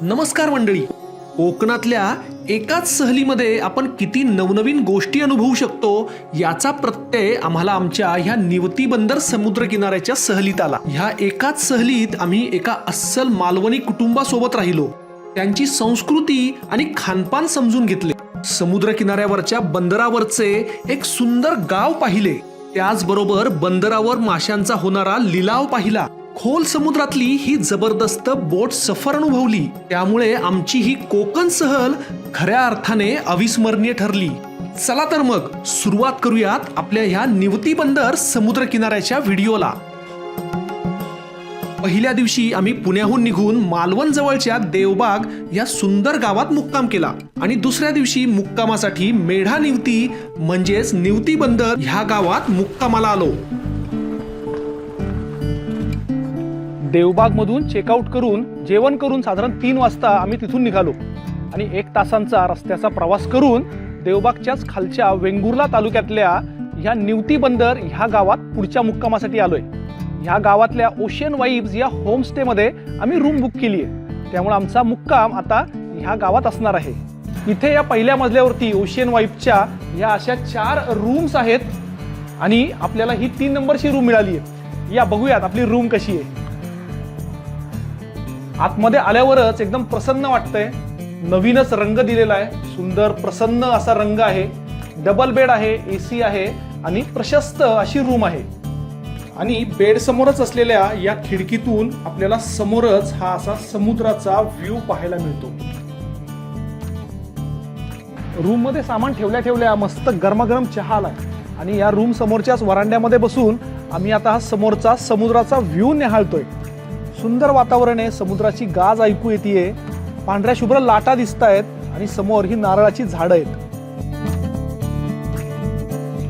नमस्कार मंडळी. कोकणातल्या एकाच सहलीमध्ये आपण किती नवनवीन गोष्टी अनुभवू शकतो याचा प्रत्यय आम्हाला आमच्या ह्या निवती बंदर समुद्र किनाऱ्याच्या सहलीत आला. ह्या एकाच सहलीत आम्ही एका अस्सल मालवणी कुटुंबासोबत राहिलो. त्यांची संस्कृती आणि खानपान समजून घेतले. समुद्र किनाऱ्यावरच्या बंदरावरचे एक सुंदर गाव पाहिले. त्याचबरोबर बंदरावर माशांचा होणारा लिलाव पाहिला. खोल समुद्रातली ही जबरदस्त बोट सफर अनुभवली. त्यामुळे आमची ही कोकण सहल खऱ्या अर्थाने अविस्मरणीय ठरली. चला तर मग सुरुवात करूयात आपल्या ह्या निवती बंदर समुद्र किनाऱ्याच्या व्हिडिओला. पहिल्या दिवशी आम्ही पुण्याहून निघून मालवण जवळच्या देवबाग या सुंदर गावात मुक्काम केला. आणि दुसऱ्या दिवशी मुक्कामासाठी मेढा निवती म्हणजेच निवती बंदर ह्या गावात मुक्कामाला आलो. देवबागमधून चेकआउट करून जेवण करून साधारण तीन वाजता आम्ही तिथून निघालो. आणि एक तासांचा रस्त्याचा प्रवास करून देवबागच्याच खालच्या वेंगुर्ला तालुक्यातल्या ह्या निवती बंदर ह्या गावात पुढच्या मुक्कामासाठी आलोय. ह्या गावातल्या ओशियन वाईब्स या होमस्टेमध्ये आम्ही रूम बुक केली आहे त्यामुळे आमचा मुक्काम आता ह्या गावात असणार आहे. इथे या पहिल्या मजल्यावरती ओशियन वाईबच्या ह्या अशा चार रूम्स आहेत आणि आपल्याला ही तीन नंबरची रूम मिळाली आहे या बघूयात आपली रूम कशी आहे. आतमध्ये आल्यावरच एकदम प्रसन्न वाटतंय. नवीनच रंग दिलेला आहे. सुंदर प्रसन्न असा रंग आहे. डबल बेड आहे एसी आहे आणि प्रशस्त अशी रूम आहे. आणि बेड समोरच असलेल्या या खिडकीतून आपल्याला समोरच हा असा समुद्राचा व्ह्यू पाहायला मिळतो. रूममध्ये सामान ठेवल्या ठेवल्या मस्त गरमागरम चहा आलाय. आणि या रूम समोरच्याच वरांड्यामध्ये बसून आम्ही आता हा समोरचा समुद्राचा व्ह्यू निहाळतोय. सुंदर वातावरण आहे समुद्राची गाज ऐकू येते पांढऱ्या शुभ्र लाटा दिसत आहेत आणि समोर ही नारळाची झाडं आहेत.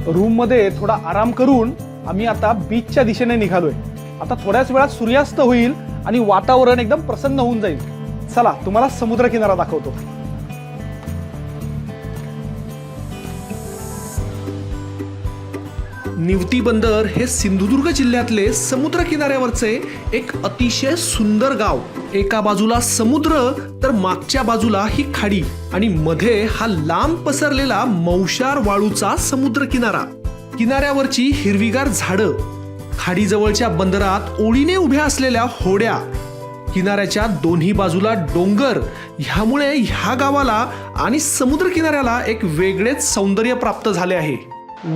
रूममध्ये थोडा आराम करून आम्ही आता बीचच्या दिशेने निघालोय. आता थोड्याच वेळात सूर्यास्त होईल आणि वातावरण एकदम प्रसन्न होऊन जाईल. चला तुम्हाला समुद्र किनारा दाखवतो. निवती बंदर हे सिंधुदुर्ग जिल्ह्यातले समुद्र किनाऱ्यावरचे एक अतिशय सुंदर गाव. एका बाजूला समुद्र तर मागच्या बाजूला ही खाडी आणि मध्ये हा लांब पसरलेला मौशार वाळूचा समुद्र किनारा. किनाऱ्यावरची हिरवीगार झाडं खाडीजवळच्या बंदरात ओळीने उभ्या असलेल्या होड्या किनाऱ्याच्या दोन्ही बाजूला डोंगर ह्यामुळे ह्या गावाला आणि समुद्र किनाऱ्याला एक वेगळेच सौंदर्य प्राप्त झाले आहे.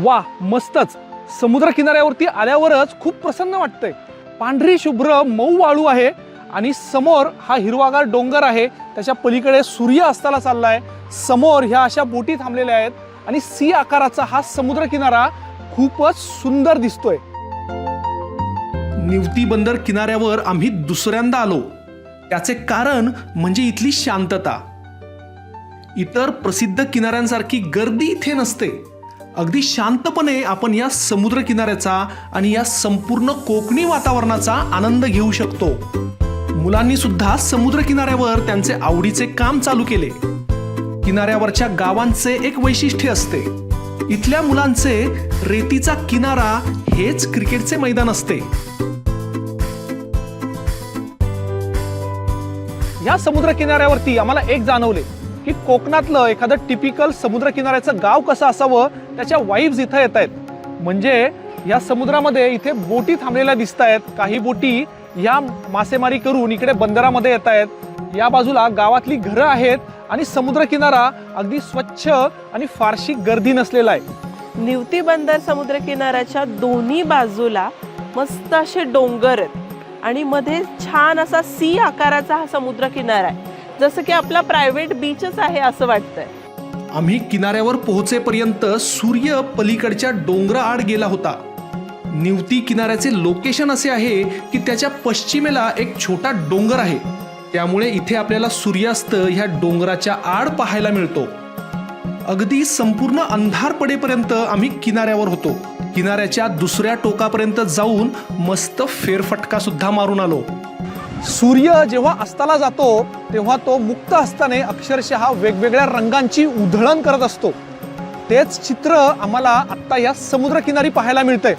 वा मस्तच! समुद्र किनाऱ्यावरती आल्यावरच खूप प्रसन्न वाटतंय. पांढरी शुभ्र मऊ वाळू आहे आणि समोर हा हिरवागार डोंगर आहे. त्याच्या पलीकडे सूर्य अस्ताला चाललाय. समोर ह्या अशा बोटी थांबलेल्या आहेत आणि सी आकाराचा हा समुद्र किनारा खूपच सुंदर दिसतोय. निवती बंदर किनाऱ्यावर आम्ही दुसऱ्यांदा आलो. त्याचे कारण म्हणजे इथली शांतता. इतर प्रसिद्ध किनाऱ्यांसारखी गर्दी इथे नसते. अगदी शांतपणे आपण या समुद्र किनाऱ्याचा आणि या संपूर्ण कोकणी वातावरणाचा आनंद घेऊ शकतो. मुलांनी सुद्धा समुद्र किनाऱ्यावर त्यांचे आवडीचे काम चालू केले. किनाऱ्यावरच्या गावांचे एक वैशिष्ट्य असते. इथल्या मुलांचे रेतीचा किनारा हेच क्रिकेटचे मैदान असते. या समुद्र किनाऱ्यावरती आम्हाला एक जाणवले की कोकणातलं एखादं टिपिकल समुद्र किनाऱ्याचं गाव कसं असावं त्याच्या वाईब्स इथं येत आहेत. म्हणजे या समुद्रामध्ये इथे बोटी थांबलेल्या दिसत आहेत. काही बोटी या मासेमारी करून इकडे बंदरामध्ये येत आहेत. या बाजूला गावातली घरं आहेत आणि समुद्र किनारा अगदी स्वच्छ आणि फारशी गर्दी नसलेला आहे. निवती बंदर समुद्र किनाऱ्याच्या दोन्ही बाजूला मस्त असे डोंगर आहेत. आणि मध्ये छान असा सी आकाराचा हा समुद्र किनारा आहे. जसं की आपला प्रायव्हेट बीचच आहे असं वाटतंय. आम्ही किनाऱ्यावर पोहोचेपर्यंत सूर्य पलीकडच्या डोंगराआड गेला होता. निवती किनाऱ्याचे लोकेशन असे आहे की त्याच्या पश्चिमेला एक छोटा डोंगर आहे. त्यामुळे इथे आपल्याला सूर्यास्त ह्या डोंगराच्या आड पाहायला मिळतो. अगदी संपूर्ण अंधार पडेपर्यंत आम्ही किनाऱ्यावर होतो. किनाऱ्याच्या दुसऱ्या टोकापर्यंत जाऊन मस्त फेरफटका सुद्धा मारून आलो. सूर्य जेव्हा अस्ताला जातो तेव्हा तो मुक्त हस्ताने अक्षरशः वेगवेगळ्या रंगांची उधळण करत असतो. तेच चित्र आम्हाला आत्ता या समुद्रकिनारी पाहायला मिळतंय.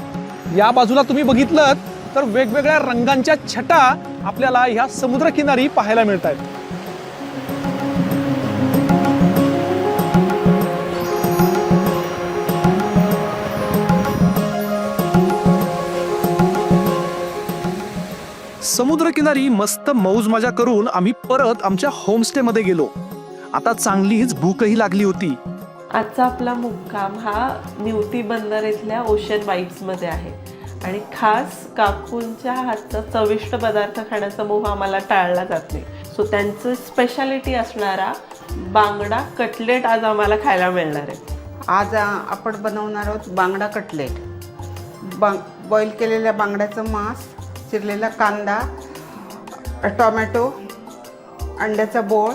या बाजूला तुम्ही बघितलं तर वेगवेगळ्या रंगांच्या छटा आपल्याला ह्या समुद्रकिनारी पाहायला मिळत आहेत समुद्रकिनारी मस्त मौज मजा करून आम्ही परत आमच्या होमस्टे मध्ये गेलो. आता चांगलीच भूकही लागली होती. आजचा आपला मुक्काम हा निवती बंदर इथल्या ओशनमध्ये आहे. आणि खास काकूंच्या हातचा चविष्ट पदार्थ खाण्याचा मोह आम्हाला टाळला जात नाही. सो त्यांचं स्पेशालिटी असणारा बांगडा कटलेट आज आम्हाला खायला मिळणार आहे. आज आ, आपण बनवणार आहोत बांगडा कटलेट बांग बॉईल केलेल्या बांगड्याचं मांस चिरलेला कांदा टोमॅटो अंड्याचा बोळ.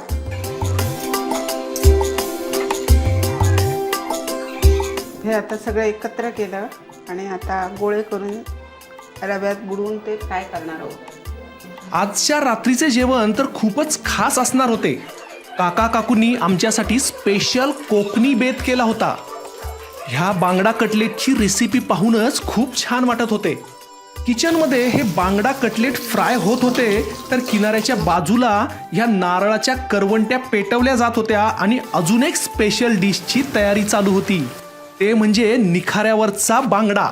हे आता सगळं एकत्र केलं आणि आता गोळे करून रव्यात बुडवून ते फ्राय करणार आहोत? आजच्या रात्रीचे जेवण तर खूपच खास असणार होते. काका काकूंनी आमच्यासाठी स्पेशल कोकणी बेत केला होता. ह्या बांगडा कटलेटची रेसिपी पाहूनच खूप छान वाटत होते. किचनमध्ये हे बांगडा कटलेट फ्राय होत होते तर किनाऱ्याच्या बाजूला ह्या नारळाच्या करवंट्या पेटवल्या जात होत्या आणि अजून एक स्पेशल डिशची तयारी चालू होती. ते म्हणजे निखाऱ्यावरचा बांगडा.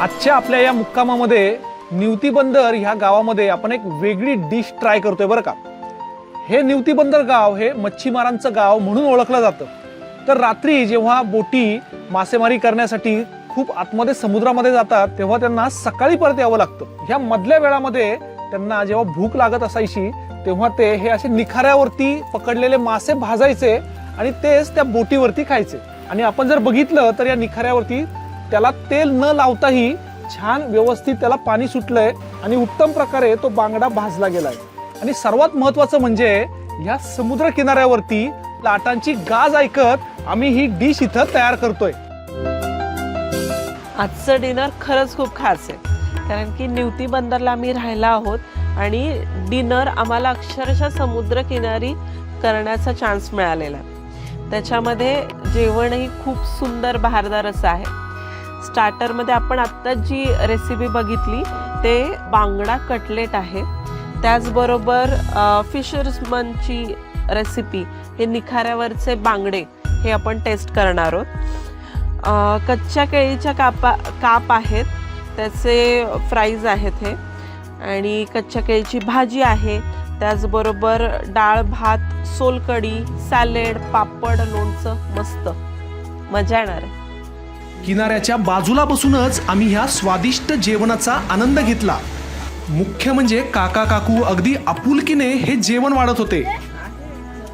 आजच्या आपल्या या मुक्कामामध्ये निवती बंदर ह्या गावामध्ये आपण एक वेगळी डिश ट्राय करतोय बरं का. हे निवती बंदर गाव हे मच्छीमारांचं गाव म्हणून ओळखलं जातं. तर रात्री जेव्हा बोटी मासेमारी करण्यासाठी खूप आतमध्ये समुद्रामध्ये जातात तेव्हा त्यांना सकाळी परत यावं लागतं. ह्या मधल्या वेळामध्ये त्यांना जेव्हा भूक लागत असायची तेव्हा ते हे असे निखाऱ्यावरती पकडलेले मासे भाजायचे आणि तेच त्या बोटीवरती खायचे. आणि आपण जर बघितलं तर या निखाऱ्यावरती त्याला तेल न लावताही छान व्यवस्थित त्याला पाणी सुटलंय आणि उत्तम प्रकारे तो बांगडा भाजला गेलाय. आणि सर्वात महत्वाचं म्हणजे या समुद्र किनाऱ्यावरती लाटांची गाज ऐकत आम्ही ही डिश इथं तयार करतोय. आजचं डिनर खरंच खूप खास आहे. कारण की निवती बंदरला आम्ही राहिला आहोत आणि डिनर आम्हाला अक्षरशः समुद्रकिनारी करण्याचा चान्स मिळालेला आहे. त्याच्यामध्ये जेवणही खूप सुंदर बहारदार असं आहे. स्टार्टरमध्ये आपण आत्ता जी रेसिपी बघितली ते बांगडा कटलेट आहे. त्याचबरोबर फिशर्समनची रेसिपी हे निखाऱ्यावरचे बांगडे हे आपण टेस्ट करणार आहोत. कच्च्या केळीच्या कापा काप आहेत त्याचे फ्राईज आहेत हे. आणि कच्च्या केळीची भाजी आहे त्याचबरोबर डाळ भात सोलकढी सॅलेड पापड लोणचं मस्त. मजा येणार आहे. किनाऱ्याच्या बाजूला बसूनच आम्ही ह्या स्वादिष्ट जेवणाचा आनंद घेतला. मुख्य म्हणजे काका काकू अगदी आपुलकीने हे जेवण वाढत होते.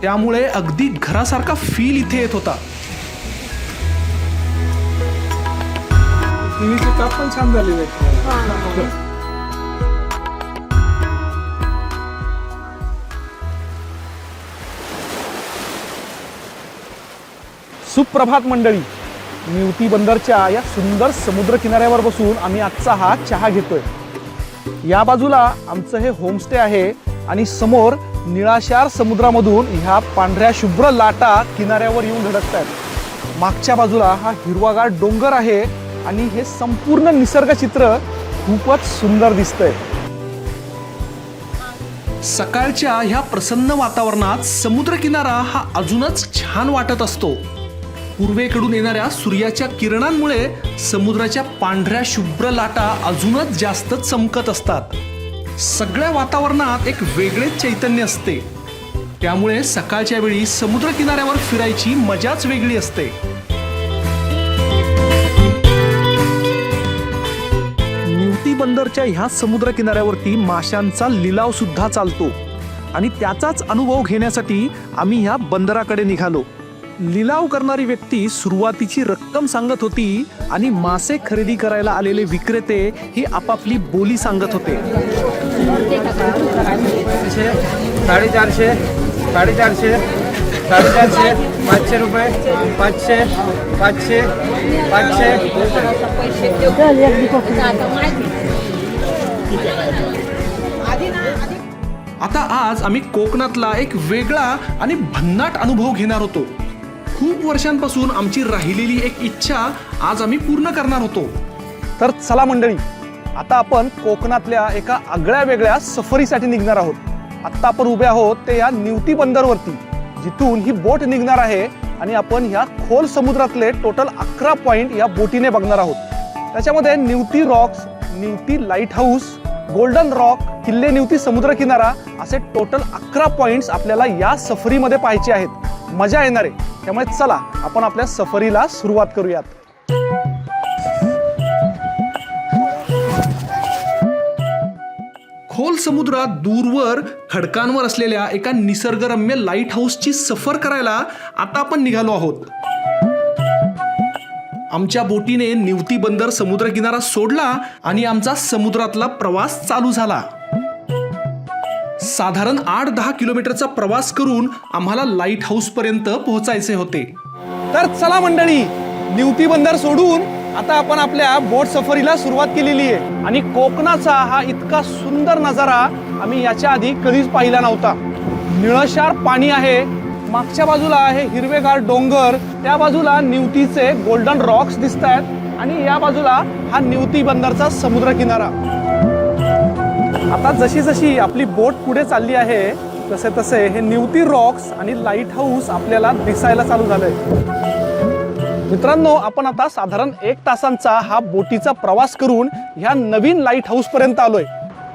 त्यामुळे अगदी घरासारखा फील इथे येत होता. पण छान झालेले सुप्रभात मंडळी. निवती बंदरच्या या सुंदर समुद्र किनाऱ्यावर बसून आम्ही आजचा हा चहा घेतोय. या बाजूला आमचं हे होमस्टे आहे आणि समोर निळाशार समुद्रामधून ह्या पांढऱ्या शुभ्र लाटा किनाऱ्यावर येऊन धडकत आहेत मागच्या बाजूला हा हिरवागार डोंगर आहे आणि हे संपूर्ण निसर्ग चित्र खूपच सुंदर दिसतंय. सकाळच्या ह्या प्रसन्न वातावरणात समुद्रकिनारा हा अजूनच छान वाटत असतो. पूर्वेकडून येणाऱ्या सूर्याच्या किरणांमुळे समुद्राच्या पांढऱ्या शुभ्र लाटा अजूनच जास्त चमकत असतात. सगळ्या वातावरणात एक वेगळेच चैतन्य असते. त्यामुळे सकाळच्या वेळी समुद्र किनाऱ्यावर फिरायची मजाच वेगळी असते. निवती बंदरच्या ह्या समुद्र किनाऱ्यावरती माशांचा लिलाव सुद्धा चालतो. आणि त्याचाच अनुभव घेण्यासाठी आम्ही ह्या बंदराकडे निघालो. लिलाव करणारी व्यक्ती सुरुवातीची रक्कम सांगत होती आणि मासे खरेदी करायला आलेले विक्रेते ही आपापली बोली सांगत होते. चारशे साडेचारशे साडेचारशे साडेचारशे पाचशे रुपये पाचशे पाचशे पाचशे. आता आज आम्ही कोकणातला एक वेगळा आणि भन्नाट अनुभव घेणार होतो. खूप वर्षांपासून आमची राहिलेली एक इच्छा आज आम्ही पूर्ण करणार होतो. तर चला मंडळी आता आपण कोकणातल्या एका आगळ्या वेगळ्या सफरीसाठी निघणार आहोत. आत्ता आपण उभे आहोत ते या निवती बंदरवरती जिथून ही बोट निघणार आहे आणि आपण ह्या खोल समुद्रातले टोटल अकरा पॉईंट या बोटीने बघणार आहोत. त्याच्यामध्ये Nivati rocks Nivati lighthouse golden rock किल्ले निवती समुद्र किनारा असे टोटल अकरा पॉईंट्स आपल्याला या सफरीमध्ये पाहायचे आहेत. मजा येणार. आहे त्यामुळे चला आपण आपल्या सफरीला सुरुवात करूयात. खोल समुद्रात दूरवर खडकांवर असलेल्या एका निसर्गरम्य लाइट हाऊसची सफर करायला आता आपण निघालो आहोत. आमच्या बोटीने निवती बंदर समुद्र किनारा सोडला आणि आमचा समुद्रातला प्रवास चालू झाला. साधारण आठ दहा किलोमीटरचा प्रवास करून आम्हाला लाइट हाऊस पर्यंत पोहोचायचे होते. तर चला मंडळी निवती बंदर सोडून आता आपण आपल्या बोट सफरीला सुरुवात केलेली आहे. आणि कोकणाचा हा इतका सुंदर नजारा आम्ही याच्या आधी कधीच पाहिला नव्हता. निळशार पाणी आहे मागच्या बाजूला आहे हिरवेगार डोंगर त्या बाजूला निवतीचे गोल्डन रॉक्स दिसत आहेत आणि या बाजूला हा निवती बंदरचा समुद्र किनारा आता जशी जशी आपली बोट पुढे चालली आहे तसे तसे हे निवती रॉक्स आणि लाइट हाऊस आपल्याला दिसायला चालू झालंय. मित्रांनो आपण आता साधारण एक तासांचा हा बोटीचा प्रवास करून ह्या नवीन लाइट हाऊस पर्यंत आलोय.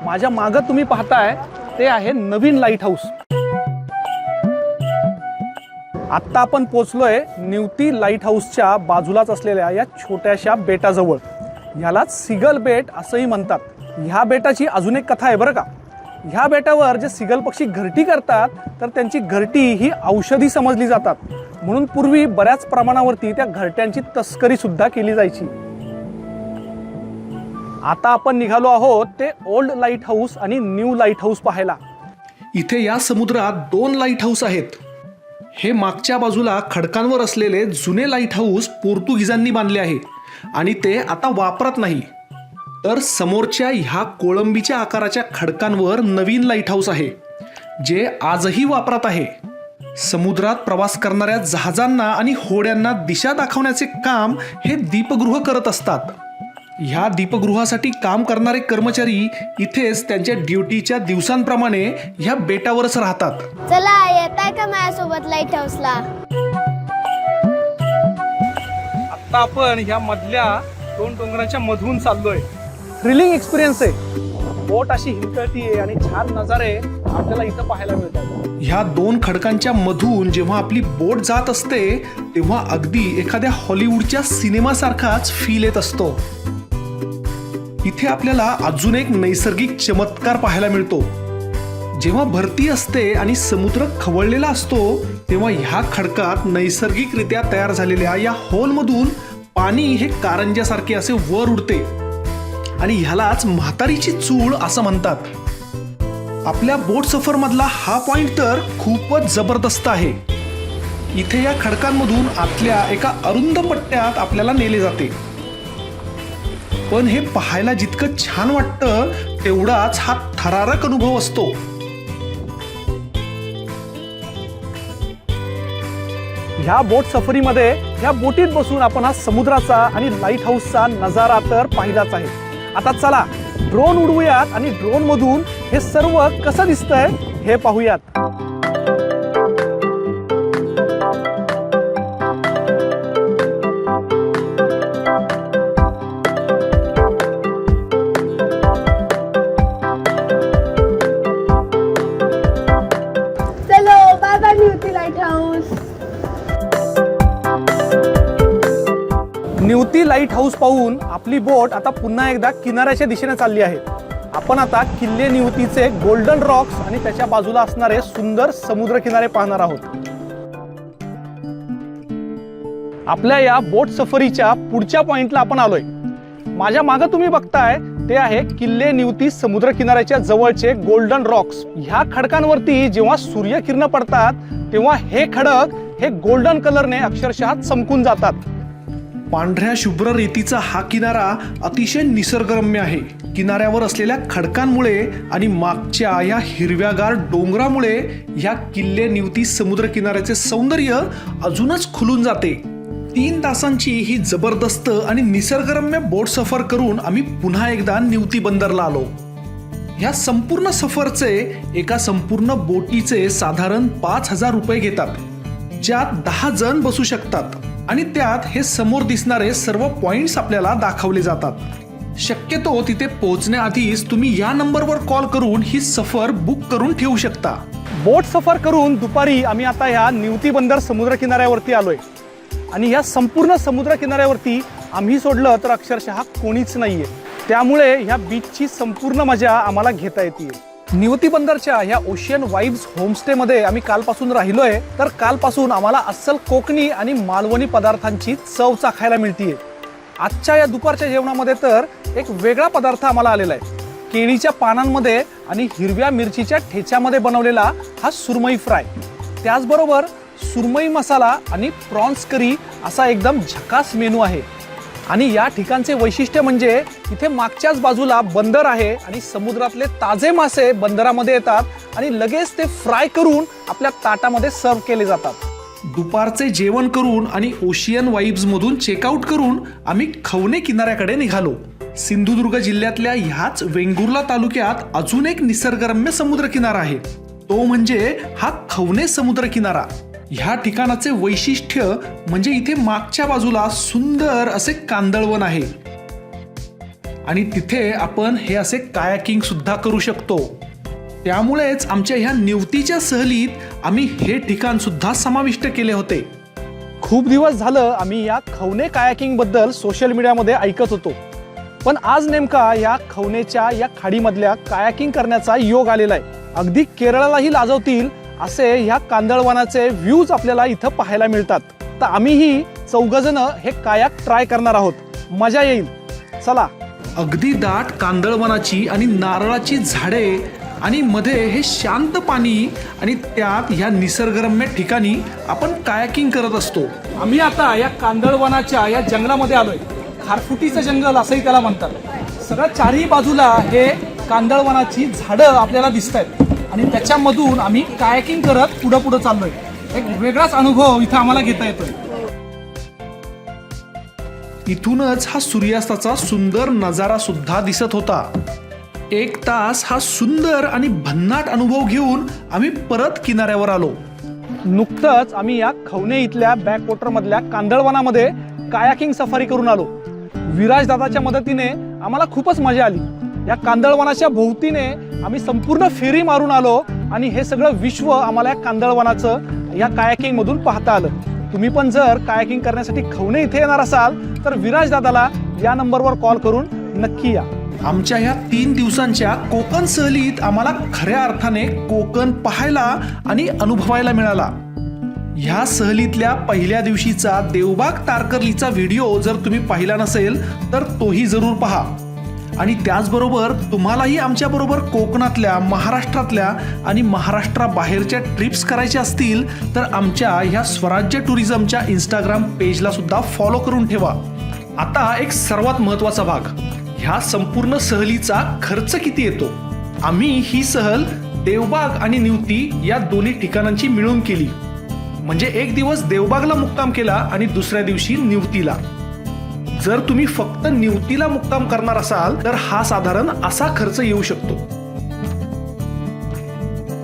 माझ्या मागं तुम्ही पाहताय ते आहे नवीन लाइट हाऊस आत्ता आपण पोचलोय निवती लाइट हाऊसच्या बाजूलाच असलेल्या या छोट्याशा बेटाजवळ. ह्यालाच सिगल बेट असंही म्हणतात. ह्या बेटाची अजून एक कथा आहे बरं का. ह्या बेटावर जे सिगल पक्षी घरटी करतात तर त्यांची घरटी ही औषधी समजली जातात. म्हणून पूर्वी बऱ्याच प्रमाणावरती त्या घरट्यांची तस्करी सुद्धा केली जायची. आता आपण निघालो आहोत ते ओल्ड लाइट हाऊस आणि न्यू लाइट हाऊस पाहायला. इथे या समुद्रात दोन लाइट हाऊस आहेत. हे मागच्या बाजूला खडकांवर असलेले जुने लाइट हाऊस पोर्तुगीजांनी बांधले आहे आणि ते आता वापरत नाही. तर समोरच्या ह्या कोळंबीच्या आकाराच्या खडकांवर नवीन लाइट हाऊस आहे जे आजही वापरात आहे. समुद्रात प्रवास करणाऱ्या जहाजांना आणि होड्यांना दिशा दाखवण्याचे काम हे दीपगृह करत असतात. ह्या दीपगृहासाठी काम करणारे कर्मचारी इथेच त्यांच्या ड्युटीच्या दिवसांप्रमाणे ह्या बेटावरच राहतात. चला येताय का माझ्यासोबत लाइट हाऊसला आता आपण ह्या मधल्या दोन डोंगराच्या मधून चाललोय. थ्रिलिंग एक्सपिरियन्स आहे. बोट अशी हिंकळती आहे आणि छान नजारे आपल्याला इथं पाहायला मिळतात. ह्या दोन खडकांच्या मधून जेव्हा आपली बोट जात असते तेव्हा अगदी एखाद्या हॉलिवूडच्या सिनेमासारखाच फील येत असतो. इथे आपल्याला अजून एक नैसर्गिक चमत्कार पाहायला मिळतो. जेव्हा भरती असते आणि समुद्र खवळलेला असतो तेव्हा ह्या खडकात नैसर्गिकरित्या तयार झालेल्या या होलमधून पाणी हे कारंज्यासारखे असे वर उडते. आणि ह्यालाच म्हातारीची चूळ असं म्हणतात. आपल्या बोट सफर मधला हा पॉइंट तर खूपच जबरदस्त आहे. इथे या खडकांमधून आतल्या एका अरुंद पट्ट्यात आपल्याला नेले जाते. पण हे पाहायला जितकं छान वाटतं तेवढाच हा थरारक अनुभव असतो. ह्या बोट सफरीमध्ये ह्या बोटीत बसून आपण हा समुद्राचा आणि लाइट हाऊसचा नजारा तर पाहिलाच आहे. आता चला ड्रोन उडवूयात आणि ड्रोन मधून हे सर्व कसं दिसतंय हे पाहूयात. निवती लाइट हाऊस पाहून आपली बोट आता पुन्हा एकदा किनाऱ्याच्या दिशेने चालली आहे. आपण आता किल्ले निवतीचे गोल्डन रॉक्स आणि त्याच्या बाजूला असणारे सुंदर समुद्र किनारे पाहणार आहोत. आपल्या या बोट सफरीच्या पुढच्या पॉइंटला आपण आलोय. माझ्या मागं तुम्ही बघताय ते आहे किल्ले निवती समुद्र किनाऱ्याच्या जवळचे गोल्डन रॉक्स. ह्या खडकांवरती जेव्हा सूर्यकिरण पडतात तेव्हा हे खडक हे गोल्डन कलरने अक्षरशः चमकून जातात. पांढऱ्या शुभ्र रेतीचा हा किनारा अतिशय निसर्गरम्य आहे. किनाऱ्यावर असलेल्या खडकांमुळे आणि मागच्या या हिरव्यागार डोंगरामुळे ह्या किल्ले निवती समुद्र किनाऱ्याचे सौंदर्य अजूनच खुलून जाते. तीन तासांची ही जबरदस्त आणि निसर्गरम्य बोट सफर करून आम्ही पुन्हा एकदा निवती बंदरला आलो. ह्या संपूर्ण सफरचे एका संपूर्ण बोटीचे साधारण पाच हजार रुपये घेतात ज्यात दहा जण बसू शकतात. आणि त्यात हे समोर दिसणारे सर्व पॉइंट्स आपल्याला दाखवले जातात. शक्यतो तिथे पोहोचण्याआधीच तुम्ही या नंबरवर कॉल करून ही सफर बुक करून ठेवू शकता. बोट सफर करून दुपारी आम्ही आता ह्या निवती बंदर समुद्र किनाऱ्यावरती आलोय. आणि या संपूर्ण समुद्र किनाऱ्यावरती आम्ही सोडलं तर अक्षरशः कोणीच नाहीये. त्यामुळे ह्या बीचची संपूर्ण मजा आम्हाला घेता येते निवती बंदरच्या ह्या ओशियन वाईब्स होमस्टेमध्ये आम्ही कालपासून राहिलोय. तर कालपासून आम्हाला अस्सल कोकणी आणि मालवणी पदार्थांची चव चाखायला मिळतीये. आजच्या या दुपारच्या जेवणामध्ये तर एक वेगळा पदार्थ आम्हाला आलेला आहे. केळीच्या पानांमध्ये आणि हिरव्या मिरचीच्या ठेच्यामध्ये बनवलेला हा सुरमई फ्राय. त्याचबरोबर सुरमई मसाला आणि प्रॉन्स करी असा एकदम झकास मेनू आहे. आणि या ठिकाणचे वैशिष्ट्य म्हणजे इथे मागच्याच बाजूला बंदर आहे आणि समुद्रातले ताजे मासे बंदरामध्ये येतात आणि लगेच ते फ्राय करून आपल्या ताटामध्ये सर्व केले जातात. दुपारचे जेवण करून आणि ओशियन वाईब्स मधून चेकआउट करून आम्ही खवणे किनाऱ्याकडे निघालो. सिंधुदुर्ग जिल्ह्यातल्या ह्याच वेंगुर्ला तालुक्यात अजून एक निसर्गरम्य समुद्र किनारा आहे. तो म्हणजे हा खवणे समुद्र किनारा ह्या ठिकाणाचे वैशिष्ट्य म्हणजे इथे मागच्या बाजूला सुंदर असे कांदळवन आहे. आणि तिथे आपण हे असे कायाकिंग सुद्धा करू शकतो. त्यामुळेच आमच्या ह्या निवतीच्या सहलीत आम्ही हे ठिकाण सुद्धा समाविष्ट केले होते. खूप दिवस झालं आम्ही या खवणे कायाकिंगबद्दल सोशल मीडियामध्ये ऐकत होतो. पण आज नेमका या खवणेच्या या खाडीमधल्या कायाकिंग करण्याचा योग आलेला आहे. अगदी केरळालाही लाजवतील असे ह्या कांदळवनाचे व्ह्यूज आपल्याला इथं पाहायला मिळतात. तर आम्हीही चौघजण हे कायाक ट्राय करणार आहोत. मजा येईल. चला. अगदी दाट कांदळवनाची आणि नारळाची झाडे आणि मध्ये हे शांत पाणी आणि त्यात ह्या निसर्गरम्य ठिकाणी आपण कायाकिंग करत असतो. आम्ही आता या कांदळवनाच्या या जंगलामध्ये आलोय. खारफुटीचं जंगल असंही त्याला म्हणतात. सगळ्या चारही बाजूला हे कांदळवनाची झाडं आपल्याला दिसत आहेत आणि त्याच्यामधून आम्ही कायकिंग करत पुढं पुढं चाललोय. एक वेगळाच अनुभव इथं आम्हाला घेता येतोय. इथूनच हा सूर्यास्ताचा सुंदर नजारा सुद्धा दिसत होता. एक तास हा सुंदर आणि भन्नाट अनुभव घेऊन आम्ही परत किनाऱ्यावर आलो. नुकतंच आम्ही या खवणे इथल्या बॅकवॉटर मधल्या कांदळवनामध्ये कायाकिंग सफारी करून आलो. विराज दादाच्या मदतीने आम्हाला खूपच मजा आली. या कांदळवनाच्या भोवतीने आम्ही संपूर्ण फेरी मारून आलो आणि हे सगळं विश्व आम्हाला या कांदळवनाचं या कायाकिंग मधून पाहता आलं. तुम्ही पण जर कायाकिंग करण्यासाठी खवणे इथे येणार असाल तर विराज दादाला या नंबरवर कॉल करून नक्की या. आमच्या ह्या तीन दिवसांच्या कोकण सहलीत आम्हाला खऱ्या अर्थाने कोकण पाहायला आणि अनुभवायला मिळाला. ह्या सहलीतल्या पहिल्या दिवशीचा देवबाग तारकर्लीचा व्हिडिओ जर तुम्ही पाहिला नसेल तर तोही जरूर पहा. आणि त्याचबरोबर तुम्हालाही आमच्याबरोबर कोकणातल्या महाराष्ट्रातल्या आणि महाराष्ट्राबाहेरच्या ट्रिप्स करायच्या असतील तर आमच्या ह्या स्वराज्य टुरिझमच्या इंस्टाग्राम पेजला सुद्धा फॉलो करून ठेवा. आता एक सर्वात महत्त्वाचा भाग. ह्या संपूर्ण सहलीचा खर्च किती येतो? आम्ही ही सहल देवबाग आणि निवती या दोन्ही ठिकाणांची मिळून केली. म्हणजे एक दिवस देवबागला मुक्काम केला आणि दुसऱ्या दिवशी निवतीला. जर तुम्ही फक्त निवतीला मुक्काम करणार असाल तर हा साधारण असा खर्च येऊ शकतो.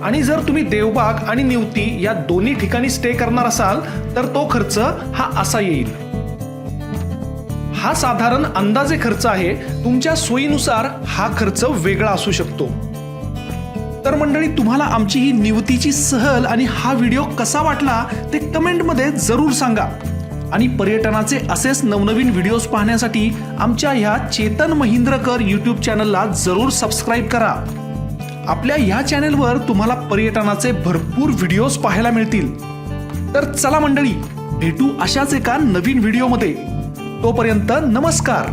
आणि जर तुम्ही देवबाग आणि निवती या दोन्ही ठिकाणी स्टे करणार असाल तर तो खर्च हा असा येईल. हा साधारण अंदाजे खर्च आहे तुमच्या सोयीनुसार हा खर्च वेगळा असू शकतो. तर मंडळी तुम्हाला आमची ही निवतीची सहल आणि हा व्हिडिओ कसा वाटला ते कमेंटमध्ये जरूर सांगा. आणि पर्यटनाचे असेच नवनवीन व्हिडिओज पाहण्यासाठी आमच्या ह्या चेतन महिंद्रकर यूट्यूब चॅनलला जरूर सबस्क्राईब करा. आपल्या ह्या चॅनेलवर तुम्हाला पर्यटनाचे भरपूर व्हिडिओज पाहायला मिळतील. तर चला मंडळी भेटू अशाच एका नवीन व्हिडिओमध्ये तोपर्यंत नमस्कार.